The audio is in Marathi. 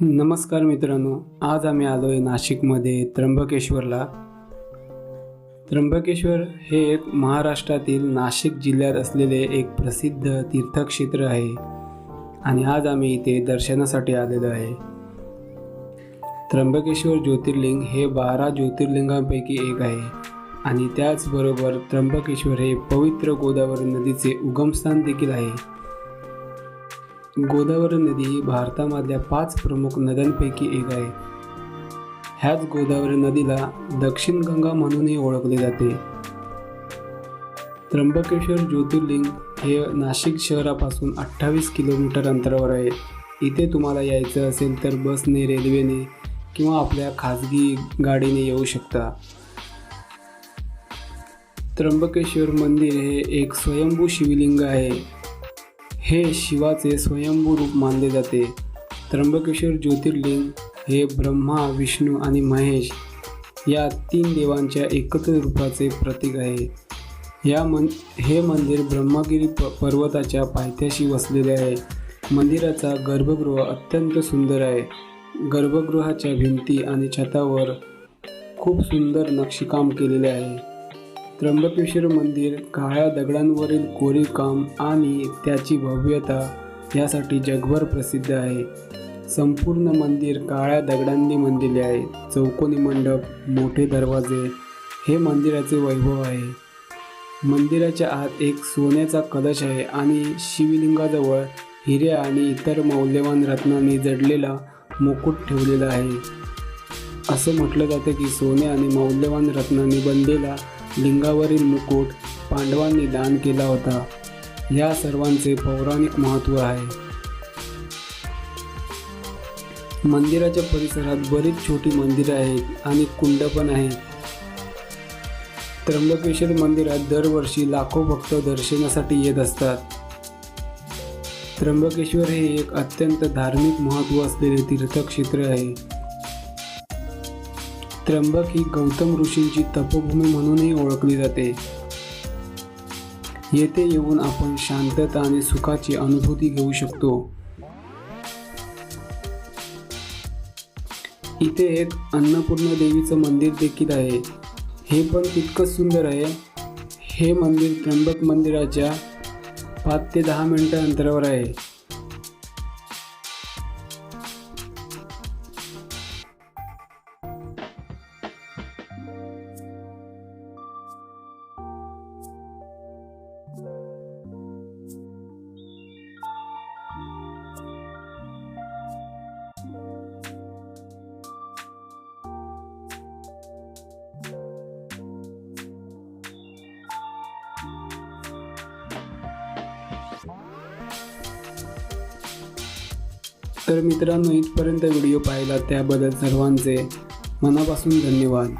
नमस्कार मित्रांनो आज आम्ही आलो आहे नाशिकमध्ये त्र्यंबकेश्वरला. त्र्यंबकेश्वर हे एक महाराष्ट्रातील नाशिक जिल्ह्यात असलेले एक प्रसिद्ध तीर्थक्षेत्र आहे आणि आज आम्ही इथे दर्शनासाठी आलेलो आहे. त्र्यंबकेश्वर ज्योतिर्लिंग हे बारा ज्योतिर्लिंगांपैकी एक आहे आणि त्याचबरोबर त्र्यंबकेश्वर हे पवित्र गोदावरी नदीचे उगमस्थान देखील आहे. गोदावरी नदी ही भारतामधल्या पाच प्रमुख नद्यांपैकी एक आहे. ह्याच गोदावरी नदीला दक्षिण गंगा म्हणूनही ओळखले जाते. त्र्यंबकेश्वर ज्योतिर्लिंग हे नाशिक शहरापासून अठ्ठावीस किलोमीटर अंतरावर आहे. इथे तुम्हाला यायचं असेल तर बसने रेल्वेने किंवा आपल्या खाजगी गाडीने येऊ शकता. त्र्यंबकेश्वर मंदिर हे एक स्वयंभू शिवलिंग आहे. हे शिवाचे स्वयंभू रूप मानले जाते. त्र्यंबकेश्वर ज्योतिर्लिंग हे ब्रह्मा विष्णू आणि महेश या तीन देवांच्या एकत्र रूपाचे प्रतीक आहे. या मन हे मंदिर ब्रह्मगिरी प पर्वताच्या पायथ्याशी वसलेले आहे. मंदिराचा गर्भगृह अत्यंत सुंदर आहे. गर्भगृहाच्या भिंती आणि छतावर खूप सुंदर नक्षीकाम केलेले आहे. त्र्यंबकेश्वर मंदिर काळ्या दगडांवरील कोरीवकाम आणि त्याची भव्यता यासाठी जगभर प्रसिद्ध आहे. संपूर्ण मंदिर काळ्या दगडांनी बनलेले आहे. चौकोनी मंडप मोठे दरवाजे हे मंदिराचे वैभव आहे. मंदिराच्या आत एक सोन्याचा कलश आहे आणि शिवलिंगाजवळ हिरे आणि इतर मौल्यवान रत्नांनी जडलेला मुकुट ठेवलेला आहे. असं म्हटलं जातं की सोने आणि मौल्यवान रत्नांनी बनलेला लिंगावरील मुकुट पांडवांनी दान केला होता. या सर्वांचे पौराणिक महत्त्व आहे. मंदिराच्या परिसरात बरीच छोटी मंदिरं आहेत आणि कुंड पण आहेत. त्र्यंबकेश्वर मंदिरात दरवर्षी लाखो भक्त दर्शनासाठी येत असतात. त्र्यंबकेश्वर हे एक अत्यंत धार्मिक महत्त्व असलेले तीर्थक्षेत्र आहे. त्र्यंबक ही गौतम ऋषींची तपभूमी म्हणूनही ओळखली जाते. येथे येऊन आपण शांतता आणि सुखाची अनुभूती घेऊ शकतो. इथे एक अन्नपूर्ण देवीचं मंदिर देखील आहे. हे पण तितकंच सुंदर आहे. हे मंदिर त्र्यंबक मंदिराच्या पाच ते दहा मिनटं अंतरावर आहे. तर मित्रांनो इथपर्यंत व्हिडिओ पाहिला त्याबद्दल सर्वांचे मनापासून धन्यवाद.